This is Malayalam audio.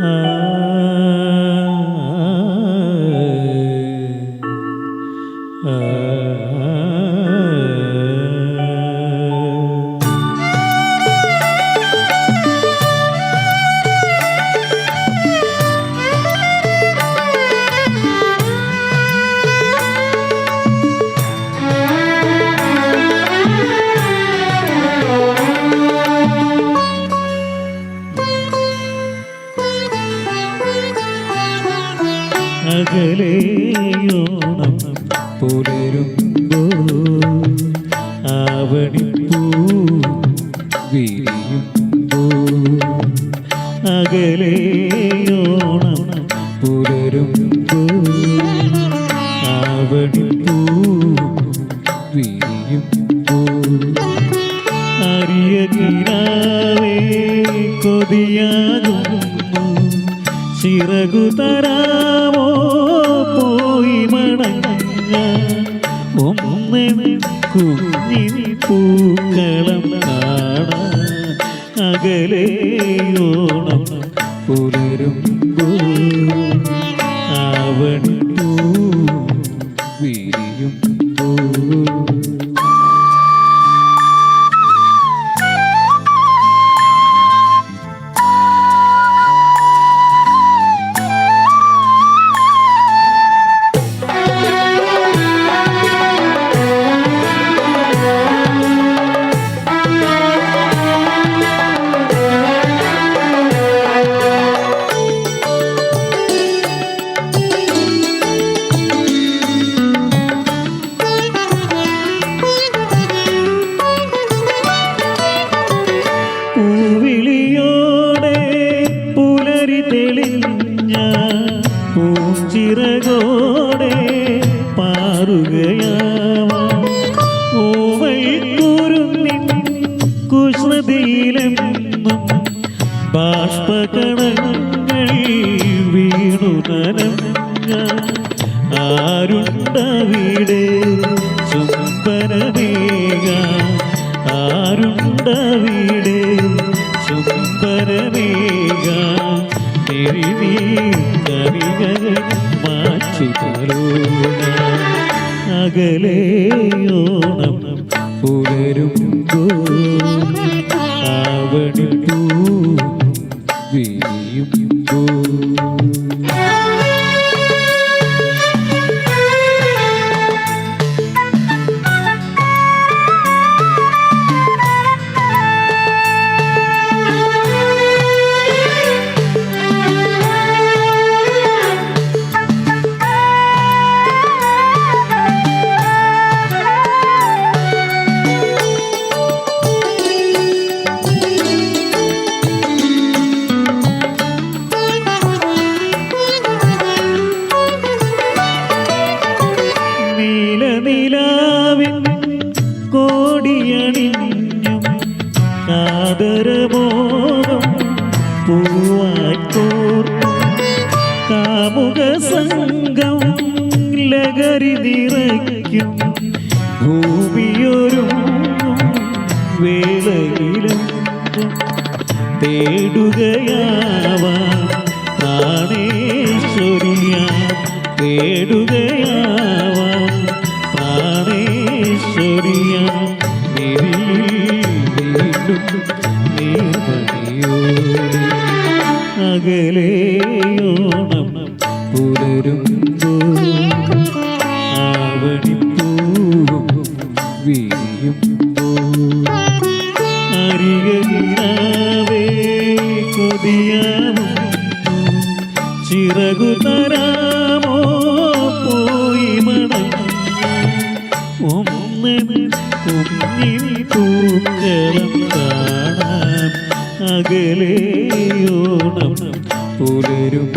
Ah. അകലെയോണം പുലരുമ്പോ ആവണിപ്പൂ വിരിയുമ്പോ അകലെയോണം പുലരുമ്പോ ആവണിപ്പൂ വിരിയുമ്പോ അരിയകിരാവേ കൊതിയാകുന്നു ചിറകു ഒന്ന് കുഞ്ഞിൻ പൂക്കളം കാണാൻ അകലെയോണം പുലരുമ്പോ ആവണിപ്പൂ തെളിഞ്ഞ പൂഞ്ചിറകോടെ പാറുകയാവാം. ഓവൽക്കുരുന്നിൻ കുശ്രുതിയിലെന്നും ബാഷ്പകണങ്ങൾ വീണു നനഞ്ഞ ആരുണ്ടവിടെ? ചുംബനമേക ആരുണ്ടവിടെ? കണികൾ മാച്ചുതലോണ അകലെയോണം ആവണി കാതരമോഹം പൂവാറ്റൂർ. കാമുക സംഘം ലഹരി നിറയ്ക്കും. ഭൂമിയൊരു വേളയിലും തേടുകയാവാം പ്രാണേശ്വരിയ. തേടുകയാവാം പ്രാണേശ്വരിയ. അകലെയോണം പുലരുമ്പോ ആവണിപ്പൂവും വിരിയുമ്പോ അരികെ കൊതിയാവും ചിറകു തരാമോ പോയി മടങ്ങ ഒന്ന് കുഞ്ഞിൽ പൂക്കളം കാണാൻ അകലെയോണം പുലരും